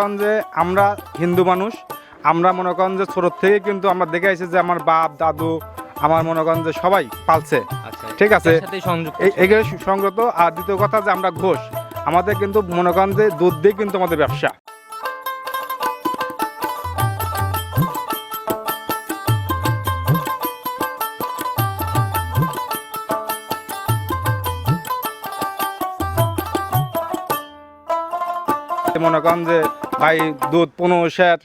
করেন যে আমরা হিন্দু মানুষ আমরা মনে করেন যে ছোটোর থেকে কিন্তু আমরা দেখে আসছি যে আমার বাপ দাদু আমার মনে করেন যে সবাই পালছে। আচ্ছা ঠিক আছে। এগুলো সংগত আর দ্বিতীয় কথা যে আমরা ঘোষ আমাদের কিন্তু মনে করেন যে দুধ দিয়ে কিন্তু আমাদের ব্যবসা। মনে করেন যে ভাই দুধ পনেরো শের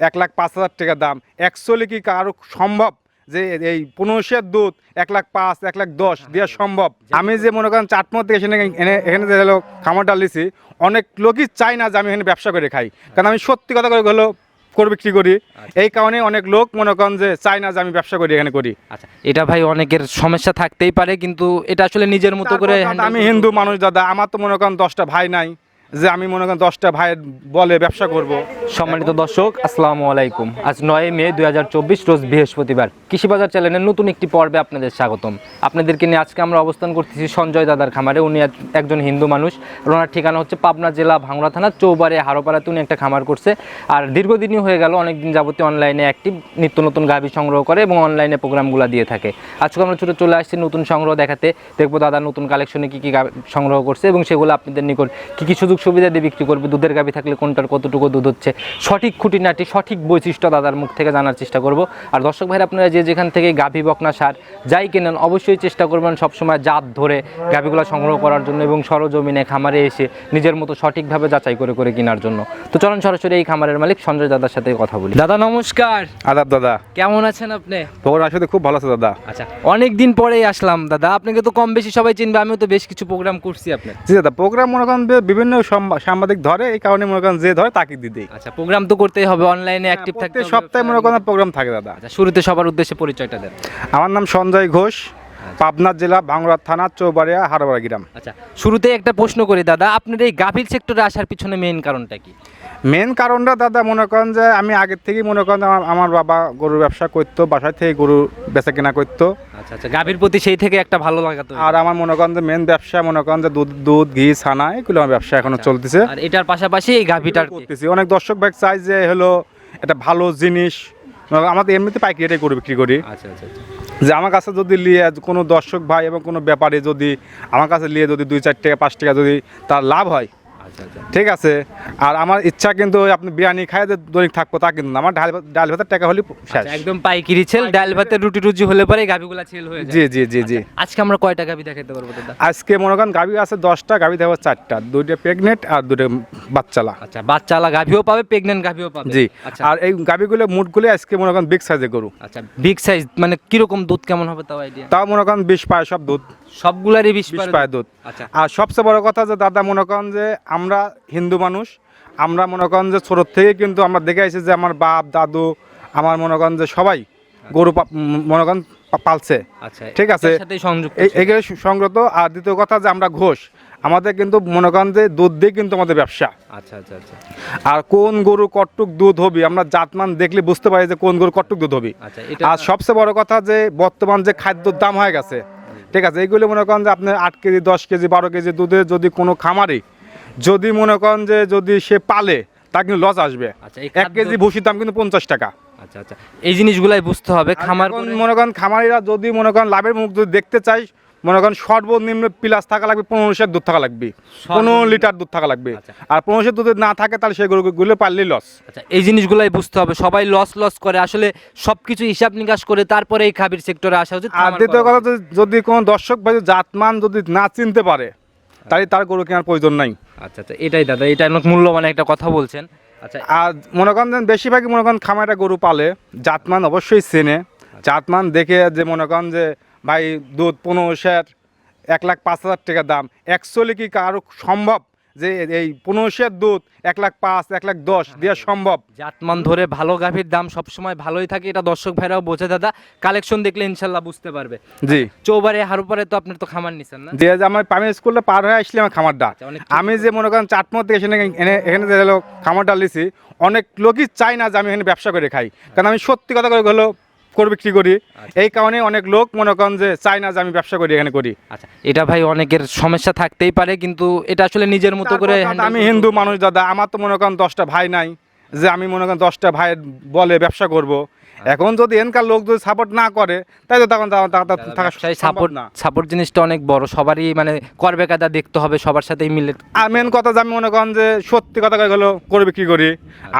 এক লাখ পাঁচ হাজার টাকা দাম। অ্যাকচুয়ালি কি কারও সম্ভব যে এই পনেরো শের দুধ এক লাখ পাঁচ এক লাখ দশ দেওয়া সম্ভব? আমি যে মনে করেন চাটমতে এখানে এনে- এখানে যে হলো খামার ডালিছি অনেক লোকই চাই না যে আমি এখানে ব্যবসা করে খাই। কারণ আমি সত্যি কথা করে হলো করে বিক্রি করি। এই কারণে অনেক লোক মনে করেন যে চাই না যে আমি ব্যবসা করি এখানে করি। আচ্ছা এটা ভাই অনেকের সমস্যা থাকতেই পারে কিন্তু এটা আসলে নিজের মতো করে আমি হিন্দু মানুষ দাদা আমার তো মনে করেন দশটা ভাই নাই। যে আমি মনে করেন দশটা ভাইয়ের বলে ব্যবসা করব। সম্মানিত দর্শক, আসসালামু আলাইকুম। আজ নয় মে দুই রোজ বৃহস্পতিবার। কৃষিবাজার চ্যানেলের নতুন একটি পর্বে আপনাদের স্বাগতম। আপনাদেরকে নিয়ে আজকে আমরা অবস্থান করতেছি সঞ্জয় দাদার খামারে। উনি একজন হিন্দু মানুষ। ওনার ঠিকানা হচ্ছে পাবনা জেলা ভাঙড়া থানা চৌবারে হারোপাড়াতে উনি একটা খামার করছে। আর দীর্ঘদিনই হয়ে গেল, অনেকদিন যাবতীয় অনলাইনে একটি নিত্য নতুন গাভী সংগ্রহ করে এবং অনলাইনে প্রোগ্রামগুলো দিয়ে থাকে। আজকে আমরা ছোটো চলে আসছি নতুন সংগ্রহ দেখাতে। দেখব দাদা নতুন কালেকশনে কী কী সংগ্রহ করছে এবং সেগুলো আপনাদের নিকট কী কী সুযোগ সুবিধা দিয়ে বিক্রি করবে দুধের গাভী থাকলে কোনটার কতটুকু দুধ হচ্ছে? সঠিক খুঁটিনাটি সঠিক বৈশিষ্ট্য দাদার মুখ থেকে জানার চেষ্টা করব। আর দর্শক ভাইরা আপনারা যে যেখান থেকে গাভী বকনা সার যাই কেনেন অবশ্যই চেষ্টা করবেন সবসময় জাত ধরে গাভীগুলো সংগ্রহ করার জন্য এবং সরজমিনে খামারে এসে নিজের মতো সঠিকভাবে যাচাই করে করে কেনার জন্য। তো চলুন সরাসরি এই খামারের মালিক সঞ্জয় দাদার সাথে কথা বলি। দাদা নমস্কার। আদাব দাদা। কেমন আছেন আপনি? প্রোগ্রাম আসলে খুব ভালো আছে দাদা। আচ্ছা অনেক দিন পরেই আসলাম দাদা। আপনাকে তো কম বেশি সবাই চিনবে আমিও তো বেশ কিছু প্রোগ্রাম করছি আপনার। জি দাদা প্রোগ্রাম মনে করেন বিভিন্ন সাংবাদিক ধরে এই কারণে মনে করেন যে ধরে তাকে দিয়ে দিই। আচ্ছা প্রোগ্রাম তো করতেই হবে অনলাইনে অ্যাক্টিভ থাকতে সপ্তাহে মনে করেন প্রোগ্রাম থাকে দাদা। আচ্ছা শুরুতে সবার উদ্দেশ্যে পরিচয়টা দেন। আমার নাম সঞ্জয় ঘোষ পাবনা জেলা ভাঙড়া থানা চৌবাড়িয়া হারবাড়া গ্রাম। আচ্ছা শুরুতে একটা প্রশ্ন করি দাদা। আপনার এই গাভীর সেক্টরে আসার পিছনে মেইন কারণটা কি? মেন কারণটা দাদা মনে করেন যে আমি আগের থেকেই মনে করেন আমার আমার বাবা গরুর ব্যবসা করতো বাসায় থেকে গরু বেচা কেনা করতো। আচ্ছা আচ্ছা গাভীর প্রতি সেই থেকে একটা ভালো লাগা তো আর আমার মনে করেন যে মেন ব্যবসা মনে করেন যে দুধ দুধ ঘি ছানা এগুলো আমার ব্যবসা এখনও চলতেছে। আর এটার পাশাপাশি এই গাভীটার করতেছি। অনেক দর্শক ভাই চাই যে হলো এটা ভালো জিনিস। আমাদের এমনিতে পাইকারি রেটে গরু বিক্রি করি। আচ্ছা আচ্ছা আচ্ছা। যে আমার কাছে যদি নিয়ে কোনো দর্শক ভাই এবং কোনো ব্যাপারে যদি আমার কাছে নিয়ে যদি দুই চার টাকা পাঁচ টাকা যদি তার লাভ হয় আচ্ছা আচ্ছা ঠিক আছে। আর আমার ইচ্ছা কিন্তু আপনি বিরিয়ানি খাই যে দৈনিক থাকব তা কিন্তু আমার ডাল ভাত- ডাল ভাতের টাকা হলে শেষ। আচ্ছা, একদম পাইকিরি ছেল ডাল ভাতের রুটি রুজি হলে পরে এই গাভীগুলা ছেল হয়ে যায়। জি জি জি জি। আচ্ছা, আজকে আমরা কয়টা গাভী দেখাতে পারব দাদা? আজকে মনে করেন গাভি আছে দশটা গাভি দেবো চারটা। দুইটা প্রেগনেন্ট আর দুটো বাচ্চালা। আচ্ছা বাচ্চালা গাভীও পাবে প্রেগনেন্ট গাভীও পাবে। জি। আচ্ছা। আর এই গাভিগুলো মুটগুলো আজকে মনে করেন বিগ সাইজে গরু। আচ্ছা বিগ সাইজ মানে কীরকম দুধ কেমন হবে তাও আইডিয়া তাও মনে করেন বিষ পায় সব দুধ। সবগুলারই বিশ পায় দুধ? আচ্ছা। আর সবচেয়ে বড় কথা যে দাদা মনে করেন যে আমরা হিন্দু মানুষ আমরা মনে করেন যে ছোটোর থেকে কিন্তু আমরা দেখে আসছি যে আমার বাপ দাদু আমার মনে করেন যে সবাই গরু মনে করেন পালছে। আচ্ছা ঠিক আছে। এগুলো সংগত আর দ্বিতীয় কথা যে আমরা ঘোষ আমাদের কিন্তু মনে করেন যে দুধ দিয়ে কিন্তু আমাদের ব্যবসা। আচ্ছা আচ্ছা আচ্ছা। আর কোন গরু কটুক দুধ হবে আমরা জাতমান দেখলে বুঝতে পারি যে কোন গরু কটুক দুধ হবে। আচ্ছা আর সবচেয়ে বড় কথা যে বর্তমান যে খাদ্যর দাম হয়ে গেছে ঠিক আছে? এইগুলো মনে করেন যে আপনি আট কেজি দশ কেজি বারো কেজি দুধে যদি কোনো খামারে যদি মনে করেন যে যদি সে পালে তা কিন্তু লস আসবে। আচ্ছা এক কেজি ভুসির দাম কিন্তু পঞ্চাশ টাকা। আচ্ছা আচ্ছা এই জিনিসগুলাই বুঝতে হবে। খামার মনে করেন খামারিরা যদি মনে করেন লাভের মুখ যদি দেখতে চাই মনে করেন সর্বনিম্ন প্লাস থাকা লাগবে পনেরো লিটার দুধ থাকা লাগবে। পনেরো লিটার দুধ থাকা লাগবে। আচ্ছা। আর পনেরো দুধ না থাকে তাহলে সেগুলো পারলেই লস আচ্ছা এই জিনিসগুলাই বুঝতে হবে। সবাই লস লস করে। আসলে সবকিছু হিসাব নিকাশ করে তারপরে এই খাবির সেক্টরে আসা উচিত আর দ্বিতীয় কথা যদি- যদি কোনো দর্শক ভাই জাতমান যদি না চিনতে পারে তাহলে তার গরু কেনার প্রয়োজন নাই। আচ্ছা আচ্ছা। এটাই দাদা এটা অনেক মূল্যবান একটা কথা বলছেন। আচ্ছা আর মনে করেন বেশিরভাগই মনে করেন খামারটা গরু পালে জাতমান অবশ্যই চেনে। জাতমান দেখে যে মনে করেন যে ভাই দুধ পনেরো শের এক লাখ পাঁচ হাজার টাকা দাম। অ্যাকচুয়ালি কি কারও সম্ভব? যে এই পনেরো শের দুধ এক লাখ পাঁচ এক লাখ দশ দেওয়া সম্ভব। জাতমান ধরে ভালো গাভীর দাম সবসময় ভালোই থাকে এটা দর্শক ভাইরাও বোঝে দাদা। কালেকশন দেখলে ইনশাল্লাহ বুঝতে পারবে। জি। চৌবারে হারুপারে তো আপনার তো খামার নিছেন না? যে আমার প্রাইমারি স্কুলে পার হয়ে আসলে আমার খামারটা। আচ্ছা, আমি যে মনে করেন চাটমতে এখানে এনে- এখানে যে খামারটা লিছি অনেক লোকই চায় না যে আমি এখানে ব্যবসা করে খাই। কারণ আমি সত্যি কথা করে হলো করে বিক্রি করি। এই কারণে অনেক লোক মনে করেন যে চায় না যে আমি ব্যবসা করি এখানে করি। আচ্ছা এটা ভাই অনেকের সমস্যা থাকতেই পারে কিন্তু এটা আসলে নিজের মতো করে আমি হিন্দু মানুষ দাদা আমার তো মনে করেন দশটা ভাই নাই যে আমি মনে করেন দশটা ভাই বলে ব্যবসা করব। আচ্ছা। এখন যদি এনকার লোক যদি সাপোর্ট না করে তাই তো তখন থাকা সাপোর্ট না। সাপোর্ট জিনিসটা অনেক বড় সবারই মানে করবে কাদা দেখতে হবে সবার সাথেই মিলে। আর মেন কথা যে আমি মনে করেন যে সত্যি কথা হলো করে বিক্রি করি।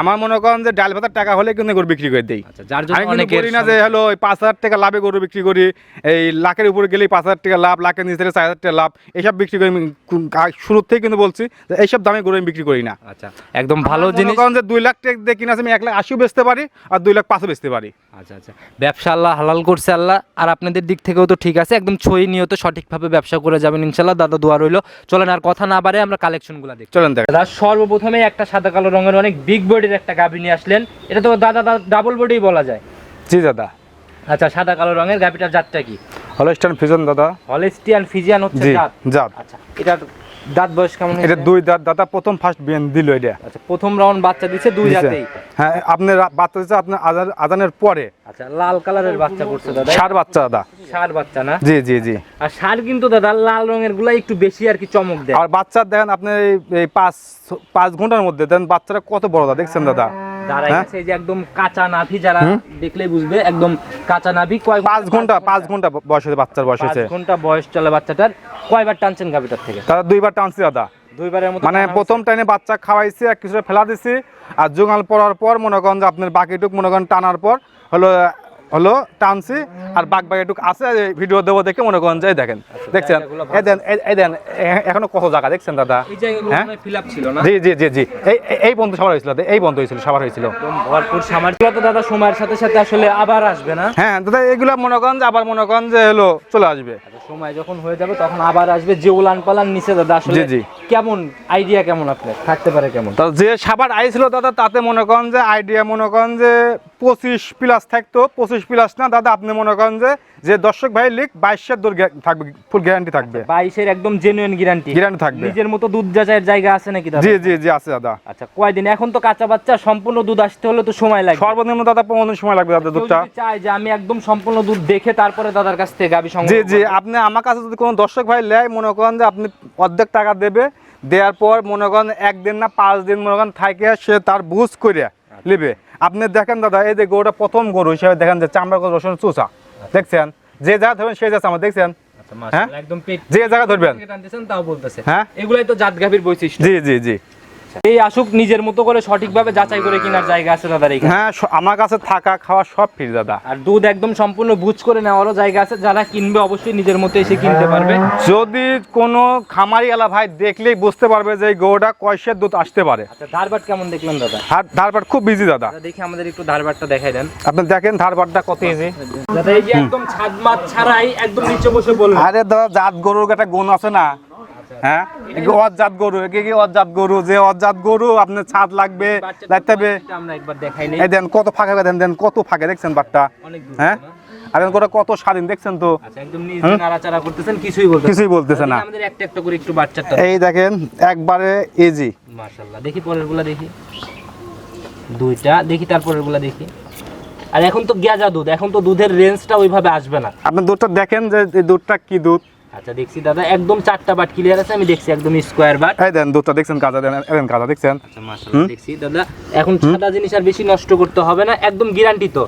আমার মনে করেন যে ডাল ভাতার টাকা হলে কিন্তু গরু বিক্রি করে দিই। আচ্ছা যার জন্য অনেকের বলি না যে হলো ওই পাঁচ হাজার টাকা লাভে গরু বিক্রি করি এই লাখের উপরে গেলেই পাঁচ হাজার টাকা লাভ লাখের নিচে চার হাজার টাকা লাভ এইসব বিক্রি করি শুরুর থেকে কিন্তু বলছি যে এইসব দামে গরু আমি বিক্রি করি না। আচ্ছা একদম ভালো জিনিস যে দুই লাখ টাকা দিয়ে কিনা আমি এক লাখ আশিও বেচতে পারি আর দুই লাখ পাঁচও বেচতে পারি। আচ্ছা আচ্ছা। ব্যবসা আল্লাহ হালাল করছে আল্লাহ। আর আপনাদের দিক থেকেও তো ঠিক আছে একদম ছই নিয়ত সঠিকভাবে ব্যবসা করে যাবেন ইনশাল্লাহ দাদা দোয়া রইল। চলেন আর কথা না বাড়ে আমরা কালেকশনগুলো দেখি। চলেন দাদা সর্বপ্রথমে একটা সাদা কালো রঙের অনেক বিগ বডির একটা গাভী নিয়ে আসলেন। এটা তো দাদা ডাবল বডি বলা যায়। জি দাদা। আচ্ছা সাদা কালো রঙের গাভীটার জাতটা কি? হলস্টান ফিজন দাদা। হলেস্টিয়ান ফিজিয়ান হচ্ছে জাত। জাত। আচ্ছা এটার দাঁত বয়স কেমন এটা দুই দাঁত দাদা প্রথম ফার্স্ট বিয়ান দিল এটা। আচ্ছা প্রথম রাউন্ড বাচ্চা দিচ্ছে দুই দাঁতেই। হ্যাঁ আপনার বাচ্চা দিচ্ছে আপনার আজান- আজানের পরে। আচ্ছা লাল কালারের বাচ্চা করছে দাদা। ষাট বাচ্চা দাদা। ষাট বাচ্চা না? জি জি জি। আর ষাট কিন্তু দাদা লাল রঙেরগুলা একটু বেশি আর কি চমক দেয়। আর বাচ্চা দেখেন আপনি এই- এই পাঁচ পাঁচ ঘণ্টার মধ্যে দেন বাচ্চাটা কত বড় দাদা দেখছেন দাদা? হ্যাঁ? যে একদম কাঁচা নাভি যারা দেখলে বুঝবে একদম কাঁচা নাভি কয় পাঁচ ঘণ্টা পাঁচ ঘণ্টা বয়স হয়েছে বাচ্চার বয়স হয়েছে। ঘণ্টা বয়স চলে বাচ্চাটার কয়বার টানছেন গাভিটার থেকে? তারা দুইবার টানছি দাদা। দুইবারের মতো মানে প্রথম টাইমে বাচ্চা খাওয়াইছি আর কিছুটা ফেলা দিছি আর জোগাল পড়ার পর মনে করেন যে আপনার বাকিটুক মনে করেন টানার পর হলো হলো টানছি আর বাঘ বাঘ একটু আছে ভিডিও দেবো দেখে মনে করেন যে দেখেন। দেখছেন? এই দেন এই- দেন এখনও কত জায়গা দেখছেন দাদা? এই হ্যাঁ? ছিল না? জি জি জি জি। এই এই- বন্ধু সবার হয়েছিল এই বন্ধ হয়েছিল সবার হয়েছিল। ভরপুর সামার্থ্য তো দাদা সময়ের সাথে সাথে আসলে আবার আসবে না? হ্যাঁ দাদা এগুলো মনে করেন যে আবার মনে করেন যে হলো চলে আসবে। আচ্ছা, সময় যখন হয়ে যাবে তখন আবার আসবে যে উলান পালান নিচে দাদা আসলে জি, জি। কেমন আইডিয়া কেমন আপনার? থাকতে পারে কেমন? তো যে সাবার আইছিল দাদা তাতে মনে করেন যে আইডিয়া মনে করেন যে পঁচিশ প্লাস থাকতো পঁচিশ প্লাস না দাদা আপনি মনে করেন যে যে দর্শক ভাই লিখ বাইশের দূর থাকবে ফুল গ্যারান্টি থাকবে। বাইশের একদম জেনুইন গ্যারান্টি গ্যারান্টি থাকবে। নিজের মতো দুধ যাচাইয়ের জায়গা আছে নাকি দাদা? জি জি জি আছে দাদা। আচ্ছা কয়দিন? এখন তো কাঁচা বাচ্চা সম্পূর্ণ দুধ আসতে হলে তো সময় লাগবে। সর্বনিম্ন দাদা পনেরো দিন সময় লাগবে দাদা দুধটা। চায় যে আমি একদম সম্পূর্ণ দুধ দেখে তারপরে দাদার কাছ থেকে গাবি সংগ্রহ জি জি আপনি আমার কাছে যদি কোনো দর্শক ভাই লেয় মনে করেন যে আপনি অর্ধেক টাকা দেবে দেওয়ার পর মনে করেন একদিন না পাঁচ দিন মনে করেন থাকে সে তার বুঝ করে নেবে। আপনি দেখেন দাদা এই যে গরুটা প্রথম গরু হিসাবে দেখেন যে চামড়া গরু রসুন চুষা। দেখছেন? যে যা ধরবেন সে যাচ্ছে আমার দেখছেন? আচ্ছা, একদম যে জায়গা ধরবেন। তাও বলতেছে। হ্যাঁ? এগুলাই তো জাত গাভীর বৈশিষ্ট্য। জি জি জি। এই আসুক নিজের মতো করে সঠিকভাবে যাচাই করে কেনার জায়গা আছে দাদার এখানে? হ্যাঁ আমার কাছে থাকা খাওয়া সব ফ্রি দাদা। আর দুধ একদম সম্পূর্ণ বুঝ করে নেওয়ারও জায়গা আছে যারা কিনবে অবশ্যই নিজের মতো এসে কিনতে পারবে। যদি কোনো খামারি এলা ভাই দেখলেই বুঝতে পারবে যে এই গরুটা কয়সের দুধ আসতে পারে। আচ্ছা ধারবাট কেমন দেখলেন দাদা? আর ধারবাট খুব বিজি দাদা। দাদা, দেখি আমাদের একটু ধারবাটটা দেখাই দেন। আপনি দেখেন ধারবাটটা কত ইজি দাদা এই যে একদম ছাদ মাছ ছাড়াই একদম নিচে বসে বলবেন আরে দাদা জাত গরুর একটা গুণ আছে না। হ্যাঁ? অজাত গরু একে কি অজাত গরু? যে অজাত গরু আপনার ছাদ লাগবে হবে। এই দেন কত ফাঁকা দেন দেন কত ফাঁকে দেখছেন বাটটা? হ্যাঁ? আর কত স্বাধীন দেখছেন তো? আচ্ছা একদম নিজ নাড়াচাড়া করতেছেন কিছুই বলতেছেন কিছুই বলতেছে না। আমাদের একটা একটা করে একটু বাচ্চাটা এই দেখেন একবারে ইজি মাশাআল্লাহ দেখি পরেরগুলা দেখি। দুইটা দেখি তারপরেরগুলা দেখি। আর এখন তো গেজা দুধ এখন তো দুধের রেঞ্জটা ওইভাবে আসবে না। আপনি দুধটা দেখেন যে দুধটা কি দুধ? আচ্ছা দেখছি দাদা একদম চারটা বাট ক্লিয়ার আছে আমি দেখছি একদম স্কোয়ার বাট। এই দেন দুটো দেখছেন কাজা দেন এই কাজা দেখছেন। আচ্ছা মাশাআল্লাহ দেখছি দাদা। এখন সাদা জিনিস আর বেশি নষ্ট করতে হবে না একদম গ্যারান্টি তো।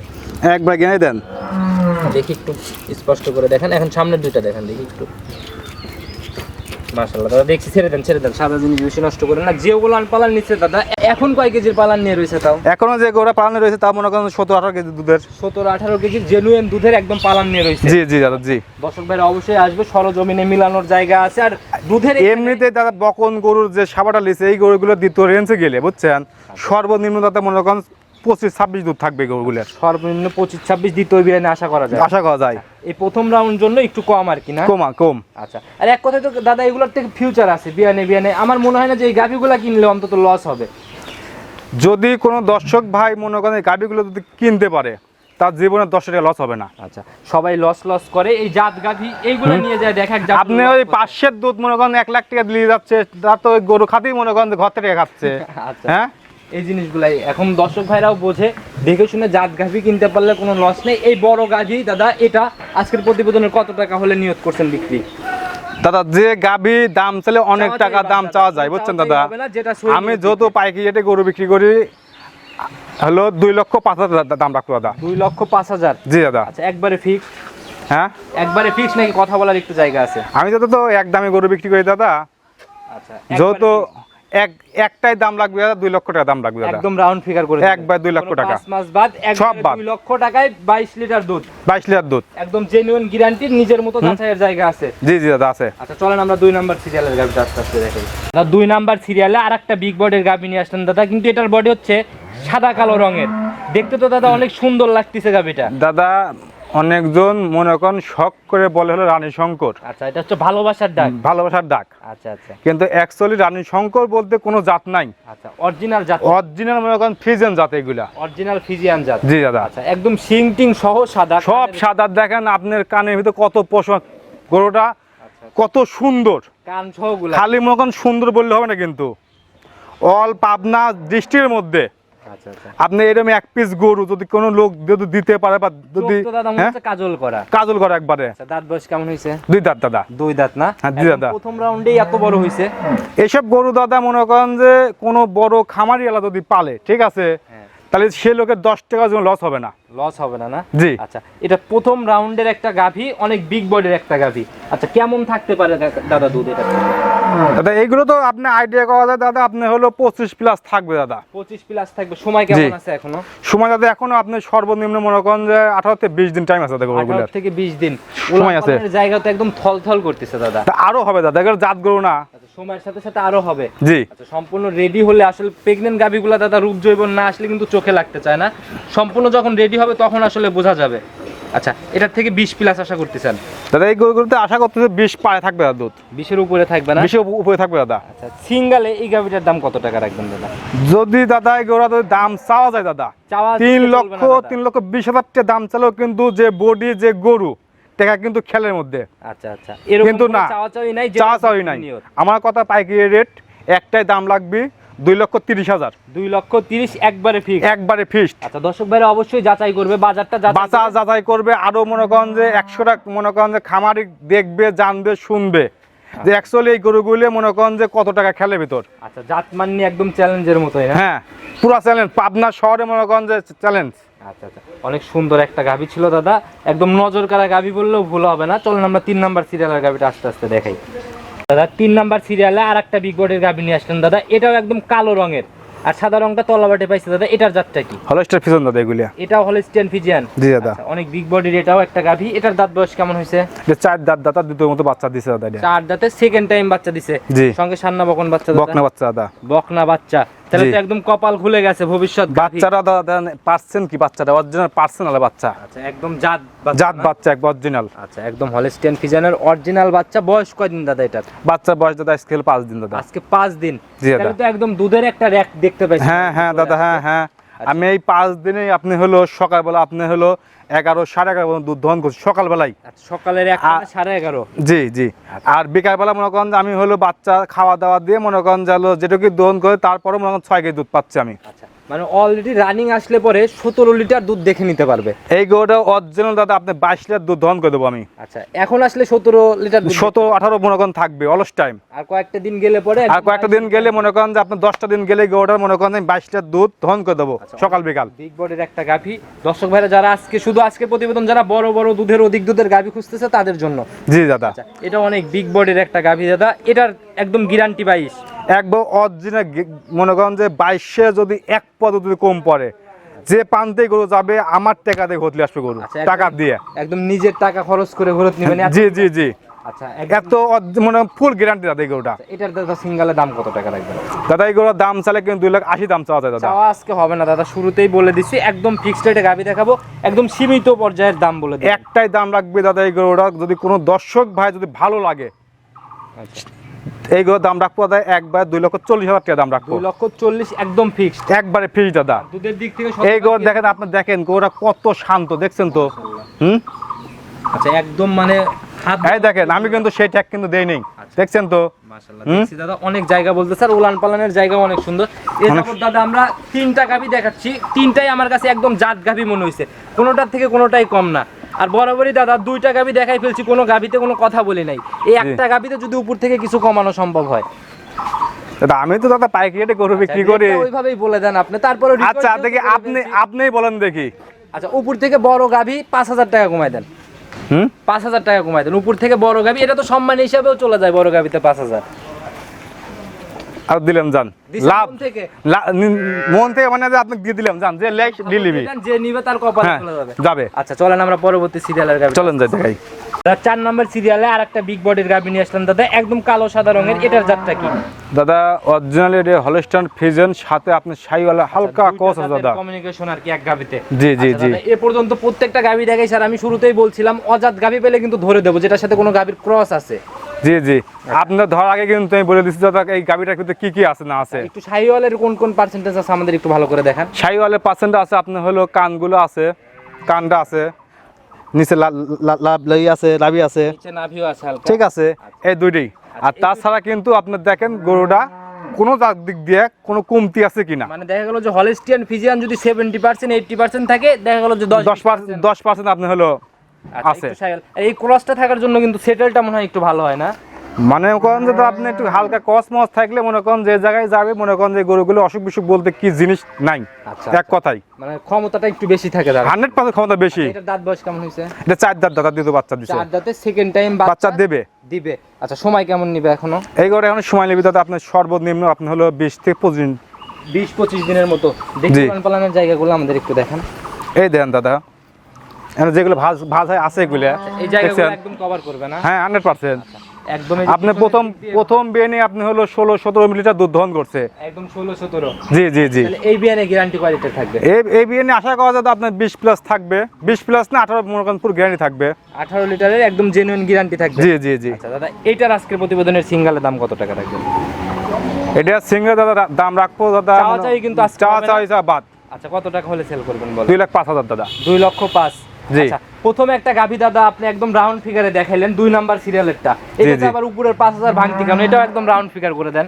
একবার কিনে দেন। দেখি একটু স্পষ্ট করে দেখেন এখন সামনের দুইটা দেখেন দেখি একটু। মাশাআল্লাহ দাদা দেখছি ছেড়ে দেন ছেড়ে দেন। সাদা জিনিস বেশি নষ্ট করে না। যেগুলো পালান নিচ্ছে দাদা। এখন কয় কেজির পালান নিয়ে রয়েছে তাও? এখনও যে গরুটা পালানো রয়েছে তা মনে করেন সতেরো আঠারো কেজি দুধের। সতেরো আঠারো কেজির জেনুইন দুধের একদম পালান নিয়ে রয়েছে। জি জি দাদা জি। দর্শক ভাইরা অবশ্যই আসবে সরজমিনে মিলানোর জায়গা আছে। আর দুধের এমনিতে দাদা বকন গরুর যে সাবাটা লিছে এই গরুগুলো দ্বিতীয় রেঞ্জে গেলে বুঝছেন? সর্বনিম্ন দাদা মনে করেন পঁচিশ ছাব্বিশ দুধ থাকবে গরুগুলোর সর্বনিম্ন পঁচিশ ছাব্বিশ দ্বিতীয় বিরিয়ানি আশা করা যায়। আশা করা যায়। এই প্রথম রাউন্ড জন্য একটু কম আর কি না? কমা কম। আচ্ছা আর এক কথায় তো দাদা এগুলোর থেকে ফিউচার আছে বিয়ানে বিয়ানে। আমার মনে হয় না যে এই গাভিগুলা কিনলে অন্তত লস হবে। যদি কোনো দর্শক ভাই মনে করেন এই গাভিগুলো যদি কিনতে পারে তার জীবনে দশ টাকা লস হবে না। আচ্ছা সবাই লস লস করে। এই জাত গাভি এইগুলো নিয়ে যায় দেখা আপনি ওই। পাঁচশের দুধ মনে করেন এক লাখ টাকা দিয়ে যাচ্ছে তার তো ওই গরু খাতেই মনে করেন ঘর থেকে খাচ্ছে। আচ্ছা। হ্যাঁ? এই জিনিসগুলাই। এখন দর্শক ভাইরাও বোঝে দেখে শুনে জাত গাভি কিনতে পারলে কোনো লস নেই। এই বড় গাভি দাদা এটা আজকের প্রতিবেদনের কত টাকা হলে নিয়োগ করছেন বিক্রি? দাদা যে গাবি দাম চাইলে অনেক টাকা দাম চাওয়া যায় বুঝছেন দাদা? আমি যত পাইকারি রেটে গরু বিক্রি করি হলো দুই লক্ষ পাঁচ হাজার দাম রাখব দাদা। দুই লক্ষ পাঁচ হাজার? জি দাদা। আচ্ছা একবারে ফিক্স হ্যাঁ? একবারে ফিক্স নাকি কথা বলার একটু জায়গা আছে? আমি যত তো এক দামে গরু বিক্রি করি দাদা। আচ্ছা যেহেতু এক একটাই দাম লাগবে দাদা দুই লক্ষ টাকা দাম লাগবে দাদা। একদম রাউন্ড ফিগার করে একবার দুই লক্ষ টাকা। মাস বাদ সব বাদ। দুই লক্ষ টাকায় বাইশ লিটার দুধ। বাইশ লিটার দুধ। একদম জেনুইন গ্যারান্টির নিজের মতো যাচাইয়ের জায়গা আছে। জি জি দাদা আছে। আচ্ছা চলেন আমরা দুই নাম্বার সিরিয়ালের গাভিটা আস্তে আস্তে দেখাই দাদা দুই নাম্বার সিরিয়ালে আর একটা বিগ বডির গাভি নিয়ে আসলেন দাদা কিন্তু এটার বডি হচ্ছে সাদা কালো রঙের। দেখতে তো দাদা অনেক সুন্দর লাগতেছে গাভিটা দাদা অনেকজন মনে করেন শখ করে বলে হলো রানী শঙ্কর। আচ্ছা এটা হচ্ছে ভালোবাসার ডাক। ভালোবাসার ডাক। আচ্ছা আচ্ছা। কিন্তু অ্যাকচুয়ালি রানী শঙ্কর বলতে কোনো জাত নাই। আচ্ছা অরিজিনাল জাত। অরিজিনাল মনে করেন ফিজিয়ান জাত এগুলা। অরিজিনাল ফিজিয়ান জাত। জি দাদা। আচ্ছা একদম সিং টিং সহ সাদা সব সাদা দেখেন আপনার কানের ভিতরে কত পোষণ। গরুটা আচ্ছা, কত সুন্দর। কান সহ খালি মনে করেন সুন্দর বললে হবে না কিন্তু। অল পাবনা দৃষ্টির মধ্যে। আপনি এরকম এক পিস গরু যদি কোনো লোক যদি দিতে পারে বা যদি হ্যাঁ? কাজল করা। কাজল করা একবারে। আচ্ছা দাঁত বয়স কেমন হয়েছে? দুই দাঁত দাদা। দুই দাঁত না? হ্যাঁ, দুই দাদা। প্রথম রাউন্ডেই এত বড় হয়েছে। এসব গরু দাদা মনে করেন যে কোনো বড় খামারি এলা যদি পালে ঠিক আছে? হ্যাঁ। তাহলে সে লোকের দশ টাকা যেন লস হবে না। লস হবে না না? জি। আচ্ছা এটা প্রথম রাউন্ডের একটা গাভী অনেক বিগ বডির একটা গাভী। আচ্ছা কেমন থাকতে পারে দাদা দুধ এটা? দাদা এইগুলো তো আপনি আইডিয়া করা যায় দাদা আপনি হলো পঁচিশ প্লাস থাকবে দাদা। পঁচিশ প্লাস থাকবে। সময় কেমন আছে এখনও? সময় দাদা এখনও আপনি সর্বনিম্ন মনে করেন যে আঠারো থেকে বিশ দিন টাইম আছে দাদা আঠারো থেকে বিশ দিন। সময় আছে। জায়গা তো একদম থল থল করতেছে দাদা। আরও হবে দাদা এগুলো জাত গরু না। আচ্ছা। সময়ের সাথে সাথে আরও হবে। জি। আচ্ছা সম্পূর্ণ রেডি হলে আসলে প্রেগনেন্ট গাভীগুলো দাদা রূপ জৈবন না আসলে কিন্তু চোখে লাগতে চায় না। সম্পূর্ণ যখন রেডি হবে তখন আসলে বোঝা যাবে। আচ্ছা এটার থেকে বিশ প্লাস আশা করতেছেন দাদা এই গরুগুলোতে আশা করতেছে বিশ পায়ে থাকবে দাদা দুধ। বিশের উপরে থাকবে না? বিশের উপরে থাকবে দাদা। আচ্ছা সিঙ্গালে এই গাভীটার দাম কত টাকা রাখবেন দাদা? যদি দাদা এই গরুটা দাম চাওয়া যায় দাদা চাওয়া তিন লক্ষ তিন লক্ষ বিশ হাজার দাম চালেও কিন্তু যে বডি যে গরু টাকা কিন্তু খেলের মধ্যে। আচ্ছা আচ্ছা। কিন্তু না চাওয়া নাই চা চাওয়াই নাই। আমার কথা পাইকারি রেট একটাই দাম লাগবে দুই লক্ষ তিরিশ হাজার। দুই লক্ষ তিরিশ একবারে ফিক্স একবারে ফিক্সড আচ্ছা দর্শক ভাইরা অবশ্যই যাচাই করবে বাজারটা যাচাই বাঁচা যাচাই করবে আরও মনে করেন যে একশো টাকা মনে করেন যে খামারি দেখবে জানবে শুনবে। যে অ্যাকচুয়ালি এই গরুগুলো মনে করেন যে কত টাকা খেলে ভিতর। আচ্ছা জাত মাননি একদম চ্যালেঞ্জের মতো হ্যাঁ পুরা চ্যালেঞ্জ পাবনা শহরে মনে করেন যে চ্যালেঞ্জ আচ্ছা আচ্ছা। অনেক সুন্দর একটা গাভী ছিল দাদা। একদম নজর কাড়া গাভী বললেও ভুল হবে না। চলুন আমরা তিন নাম্বার সিরিয়ালের গাভীটা আস্তে আস্তে দেখাই। দাদা তিন নাম্বার সিরিয়ালে আর একটা বিগ বডির গাভী নিয়ে আসলেন দাদা। এটাও একদম কালো রঙের। আর সাদা রংটা তলাবাটে পাইছে দাদা। এটার জাতটা কি? হলস্টার পিছন দাদা এগুলিয়া। এটাও হলো স্টেন ফিজিয়ান জি দাদা। অনেক বিগ বডির এটাও একটা গাভী। এটার দাঁত বয়স কেমন হয়েছে? যে চার দাঁত দাতা দুটোর মতো বাচ্চা দিছে দাদা। চার দাঁতে সেকেন্ড টাইম বাচ্চা দিছে। জি। সঙ্গে সান্না বকন বাচ্চা দাদা? বকনা বাচ্চা দাদা। বকনা বাচ্চা। তাহলে। তো একদম কপাল খুলে গেছে ভবিষ্যৎ বাচ্চারা দাদা পার্সেন্ট কি বাচ্চাটা অরিজিনাল পার্সেন্ট বাচ্চা। আচ্ছা একদম জাত জাত বাচ্চা এক অরিজিনাল আচ্ছা একদম হলস্টিয়ান ফিজানের অরিজিনাল বাচ্চা। বয়স কয়দিন দাদা এটা বাচ্চার বয়স দাদা স্কেল পাঁচ দিন দাদা। আজকে পাঁচ দিন। তাহলে তো একদম দুধের একটা র্যাক দেখতে পাইছি। হ্যাঁ হ্যাঁ দাদা হ্যাঁ হ্যাঁ। আচ্ছা। আমি এই পাঁচ দিনে আপনি হলো সকালবেলা আপনি হলো এগারো সাড়ে এগারো পর্যন্ত দুধ দহন করছি সকালবেলায় আচ্ছা, সকালের সাড়ে এগারো? জি জি। আর বিকালবেলা মনে করেন আমি হলো বাচ্চা খাওয়া দাওয়া দিয়ে মনে করেন যে হলো যেটুকু দহন করে তারপরে মনে করেন ছয় কেজি দুধ পাচ্ছি আমি। আচ্ছা। মানে অলরেডি রানিং আসলে পরে সতেরো লিটার দুধ দেখে নিতে পারবে। এই গরুটা অরিজিনাল দাদা আপনি বাইশ লিটার দুধ দহন করে দেবো আমি। আচ্ছা এখন আসলে সতেরো লিটার সতেরো আঠারো মনে করেন থাকবে অলস টাইম আর কয়েকটা দিন গেলে পরে আর কয়েকটা দিন গেলে মনে করেন যে আপনি দশটা দিন গেলে গরুটার মনে করেন আমি বাইশ লিটার দুধ দহন করে দেবো আচ্ছা, সকাল বিকাল। বিগ বডির একটা গাভী। দর্শক ভাইরা যারা আজকে শুধু আজকে প্রতিবেদন যারা বড় বড় দুধের অধিক দুধের গাভী খুঁজতেছে তাদের জন্য। জি দাদা। আচ্ছা এটা অনেক বিগ বডির একটা গাভী দাদা। এটার একদম গ্যারান্টি বাইশ। একবার অরিজিনাল মনে করেন যে বাইশে যদি এক পদ যদি কম পড়ে যে প্রান্তে গরু যাবে আমার টাকা দিয়ে ঘটলে আসবে গরু আচ্ছা, টাকা দিয়ে। একদম নিজের টাকা খরচ করে ঘুরত নেবেন জি জি জি। আচ্ছা এত মানে ফুল গ্যারান্টি দাদা এই গরুটা। এটার দাদা সিঙ্গালের দাম কত টাকা রাখবেন? দাদা এই গরুর দাম চালে কিন্তু দুই লাখ আশি দাম চাওয়া যায় দাদা। চাওয়া আজকে হবে না দাদা শুরুতেই বলে দিচ্ছি একদম ফিক্সড রেটে দেখাবো একদম সীমিত পর্যায়ের দাম বলে একটাই দাম রাখবে দাদা এই গরুটা যদি কোনো দর্শক ভাই যদি ভালো লাগে আচ্ছা। এই গরুর দাম রাখব দাদা একবার দুই লক্ষ চল্লিশ হাজার টাকা দাম রাখব। দুই লক্ষ চল্লিশ একদম ফিক্সড একবারে দাদা। দুধের দিক থেকে এই গরু দেখেন আপনি দেখেন কত শান্ত দেখছেন তো? হুম? আচ্ছা একদম মানে এই দেখেন আমি কিন্তু সেই ট্যাগ কিন্তু দেই নেই। আচ্ছা। দেখছেন তো? দাদা অনেক জায়গা বলতে স্যার উলান পালানের জায়গা অনেক সুন্দর। যাবত দাদা আমরা তিনটা গাভি দেখাচ্ছি তিনটাই আমার কাছে একদম জাত গাভি মনে হয়েছে কোনোটার থেকে কোনোটাই কম না। আর বরাবরই দাদা দুইটা গাভি দেখাই ফেলছি কোনো গাভিতে কোনো কথা বলি নাই। এই একটা গাভিতে যদি উপর থেকে কিছু কমানো সম্ভব হয়। দাদা আমি তো দাদা পাইকারি গরু বিক্রি করি। ওইভাবেই বলে দেন আপনি তারপরে আচ্ছা দেখি আপনি আপনিই বলেন দেখি। আচ্ছা উপর থেকে বড় গাভি পাঁচ হাজার টাকা কমাই দেন। হুম? পাঁচ হাজার টাকা কমাই দেন উপর থেকে বড় গাভি এটা তো সম্মান হিসাবেও চলে যায় বড় গাভিতে পাঁচ হাজার। আর দিলাম জান লাভ। মন থেকে? মন থেকে মানে যে আপনি দিয়ে দিলাম জান যে লেখ যে নিবে তার কপালে হ্যাঁ চলে যাবে। যাবে। আচ্ছা চলেন আমরা পরবর্তী সিরিয়ালের গাভি। চলেন যাই দেখাই চার নম্বর সিরিয়ালে আর একটা বিগ বডির গাভি নিয়ে আসলাম। দাদা একদম কালো সাদা রঙের এটার জাতটা কি? দাদা অরিজিনাল এটা হলস্টান ফিজন সাথে আপনি শাইওয়ালা হালকা কস আছে দাদা। কমিউনিকেশন আর কি এক গাবিতে জি জি আচ্ছা জি। এ পর্যন্ত প্রত্যেকটা গাভি দেখাই স্যার আমি শুরুতেই বলছিলাম অজাত গাভি পেলে কিন্তু ধরে দেবো যেটার সাথে কোনো গাভির ক্রস আছে। জি জি। আপনার ধর আগে কিন্তু আমি বলে দিচ্ছি দাদা এই গাবিটার কিন্তু কি কি আছে না আছে। একটু শাহিওয়ালের কোন কোন পার্সেন্টেজ আছে আমাদের একটু ভালো করে দেখান। পার্সেন্ট আছে আপনার হলো কানগুলো আছে কানটা আছে নিচে আছে লাভি আছে। ঠিক আছে এই দুইটাই। আর তাছাড়া কিন্তু আপনার দেখেন গরুটা কোনো তার দিক দিয়ে কোনো কমতি আছে কিনা। মানে দেখা গেল যে হলিস্টিয়ান ফিজিয়ান যদি সেভেন্টি পার্সেন্ট এইটটি পার্সেন্ট থাকে দেখা গেল যে দশ দশ পার্সেন্ট দশ পার্সেন্ট আপনি হলো আছে। আছে এই ক্রসটা থাকার জন্য কিন্তু সেটেলটা মনে হয় একটু ভালো হয় না? মানে করেন যে আপনি একটু হালকা থাকলে মনে করেন যে জায়গায় যাবে মনে করেন যে গরুগুলো অসুখ বিসুখ বলতে কি জিনিস নাই। আচ্ছা, এক কথাই। মানে ক্ষমতাটা একটু বেশি থাকে দাদা হান্ড্রেড পার্সেন্ট ক্ষমতা বেশি। এটার দাঁত বয়স কেমন হয়েছে? এটা চার দাঁত দাদা দিতে বাচ্চা দিছে। চার দাঁতে সেকেন্ড টাইম বাচ্চা দেবে। দিবে। আচ্ছা সময় কেমন নিবে এখনও? এই গরু এখন সময় নেবে দাদা আপনার সর্বনিম্ন আপনি হলো বিশ থেকে পঁচিশ বিশ পঁচিশ দিনের মতো। জি। দেখি পালন জায়গাগুলো আমাদের একটু দেখান। এই দেন দাদা। যেগুলো ভাজ ভাজ হয় আছে এগুলো এই জায়গাগুলো একদম কভার করবে না? হ্যাঁ হান্ড্রেড পার্সেন্ট একদম এই যে আপনি প্রথম প্রথম আপনি হলো মিলিটার দুধ দহন করছে। একদম ষোলো সতেরো। জি জি জি। এই বিয়ানে গ্যারান্টি কোয়ালিটি থাকবে? এই এই আশা করা যায় আপনার বিশ প্লাস থাকবে। বিশ প্লাস না আঠারো গ্যারান্টি থাকবে। আঠারো লিটারের একদম জেনুইন গ্যারান্টি থাকবে। জি জি জি। আচ্ছা দাদা এইটার আজকের প্রতিবেদনের সিঙ্গালের দাম কত টাকা রাখবেন এটা সিঙ্গেল দাদা দাম রাখব দাদা চাওয়া চাই কিন্তু। চাওয়া চাওয়া বাদ। আচ্ছা কত টাকা হলে সেল করবেন বলেন? দুই লাখ পাঁচ হাজার দাদা। দুই লক্ষ পাঁচ। জি। আচ্ছা, প্রথমে একটা গাভী দাদা আপনি একদম রাউন্ড ফিগারে দেখাইলেন দুই নাম্বার সিরিয়ালেরটা এটাতে জি। আবার উপরের পাঁচ হাজার ভাঙতি এটাও একদম রাউন্ড ফিগার করে দেন।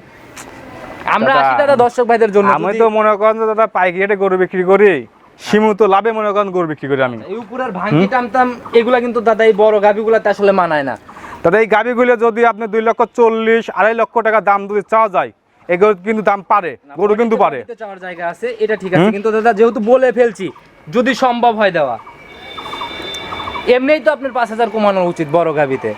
আমরা আসি দাদা দর্শক ভাইদের জন্য আমি তো মনে করেন দাদা পাইকারি গরু বিক্রি করি সীমিত লাভে মনে করেন গরু বিক্রি করি আমি। এই উপরের ভাঙতি টামটাম এগুলা কিন্তু দাদা এই বড় গাভীগুলাতে আসলে মানায় না। দাদা এই গাভিগুলো যদি আপনি দুই লক্ষ চল্লিশ আড়াই লক্ষ টাকা দাম যদি চাওয়া যায় এগুলো কিন্তু দাম পারে গরু কিন্তু পারে। চাওয়ার জায়গা আছে এটা ঠিক আছে কিন্তু দাদা যেহেতু বলে ফেলছি যদি সম্ভব হয় দেওয়া। এমনিই তো আপনার পাঁচ হাজার কমানো উচিত বড় গাভিতে।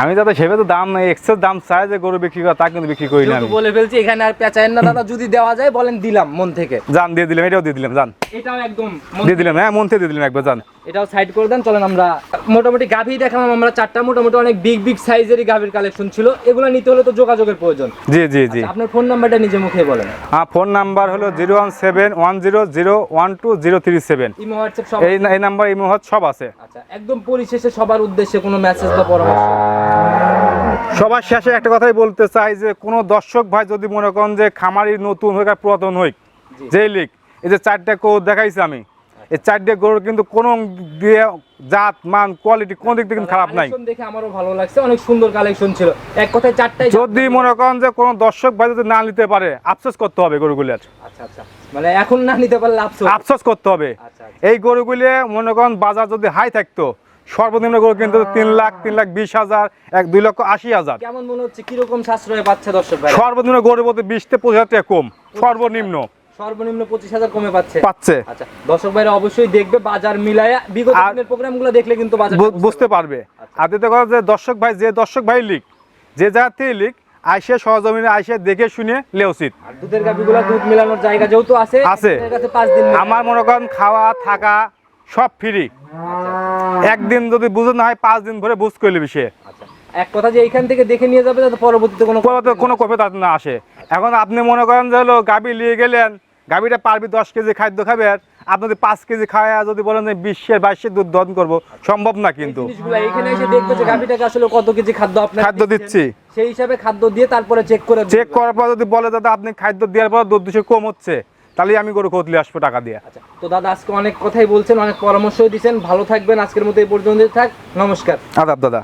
আমি দাদা সেভাবে তো দাম নাই এক্সেস দাম চাই যে গরু বিক্রি করা তা কিন্তু বিক্রি করি না বলে ফেলছি এখানে আর পেঁচায়েন না দাদা যদি দেওয়া যায় বলেন দিলাম মন থেকে। জান দিয়ে দিলাম এটাও দিয়ে দিলাম জান এটাও একদম দিয়ে দিলাম হ্যাঁ মন থেকে দিয়ে দিলাম একবার জান এটাও সাইড করে দেন চলেন আমরা মোটামুটি গাভী দেখালাম আমরা চারটা মোটামুটি অনেক বিগ বিগ সাইজেরই গাভীর কালেকশন ছিল। এগুলো নিতে হলে তো যোগাযোগের প্রয়োজন। জি জি জি। আচ্ছা, আপনার ফোন নাম্বারটা নিজে মুখে বলেন। হ্যাঁ ফোন নাম্বার হলো zero one seven one zero zero one two zero three seven imo WhatsApp সব এই এই নাম্বার এই মুহূর্তে সব আছে। আচ্ছা একদম পরিশেষে সবার উদ্দেশ্যে কোনো মেসেজ বা পরামর্শ? সবার শেষে একটা কথাই বলতে চাই যে কোনো দর্শক ভাই যদি মনে করেন যে খামারি নতুন হোক আর পুরাতন হোক জি। যেই লিখ এই যে চারটা গরু দেখাইছি আমি এই চারটে গরু কিন্তু কোনো দিয়ে জাত মান কোয়ালিটি কোনো দিক কিন্তু খারাপ নাই। দেখে আমারও ভালো লাগছে অনেক সুন্দর কালেকশন ছিল। এক কথায় চারটাই যদি মনে করেন যে কোনো দর্শক ভাই যদি না নিতে পারে আফসোস করতে হবে গরুগুলোর। আচ্ছা আচ্ছা। মানে এখন না নিতে পারলে আফসোস। আফসোস করতে হবে। আচ্ছা আচ্ছা। এই গরুগুলি মনে করেন বাজার যদি হাই থাকতো সর্বনিম্ন গরু কিন্তু তিন লাখ তিন লাখ বিশ হাজার এক দুই লক্ষ আশি হাজার। কেমন মনে হচ্ছে? কীরকম সাশ্রয় পাচ্ছে দর্শক সর্বনিম্ন গরুর মধ্যে বিশ থেকে পঁচিশ হাজার টাকা কম সর্বনিম্ন। সর্বনিম্ন পঁচিশ হাজার কমে পাচ্ছে পাচ্ছে আচ্ছা দর্শক ভাইরা অবশ্যই দেখবে বাজার মিলায়া বিগত দিনের প্রোগ্রামগুলো দেখলে কিন্তু বাজার বুঝতে পারবে আচ্ছা। আর দ্বিতীয় কথা যে দর্শক ভাই যে দর্শক ভাই লিখ যে জায়গা থেকে আইসে সহজমিনে আইসে দেখে শুনে লে উচিত দুধের গাভিগুলো দুধ মিলানোর জায়গা যেহেতু আছে আছে। পাঁচ দিন আমার মনে করেন খাওয়া থাকা সব ফ্রি একদিন যদি বুঝে না হয় পাঁচ দিন ধরে বুঝ করে নিবি সে আচ্ছা এক কথা যে এইখান থেকে দেখে নিয়ে যাবে যাতে পরবর্তীতে কোনো কোনো কোনো কপে তাতে না আসে এখন আপনি মনে করেন যে হলো গাবি নিয়ে গেলেন গাবিটা পারবি দশ কেজি খাদ্য খাবে আপনি যদি পাঁচ কেজি খাওয়া যদি বলেন যে বিশের বাইশের দুধ দহন করব সম্ভব না কিন্তু। এখানে এসে দেখবে যে গাভিটাকে আসলে কত কেজি খাদ্য আপনার খাদ্য দিচ্ছি। সেই হিসাবে খাদ্য দিয়ে তারপরে চেক করে চেক করার পর যদি বলে দাদা আপনি খাদ্য দেওয়ার পর দুধ দুশো কম হচ্ছে তাহলে আমি গরু কতলে আসব টাকা দিয়ে? আচ্ছা তো দাদা আজকে অনেক কথাই বলছেন অনেক পরামর্শ দিয়েছেন ভালো থাকবেন আজকের মতো এই পর্যন্ত থাক। নমস্কার। আদাব দাদা।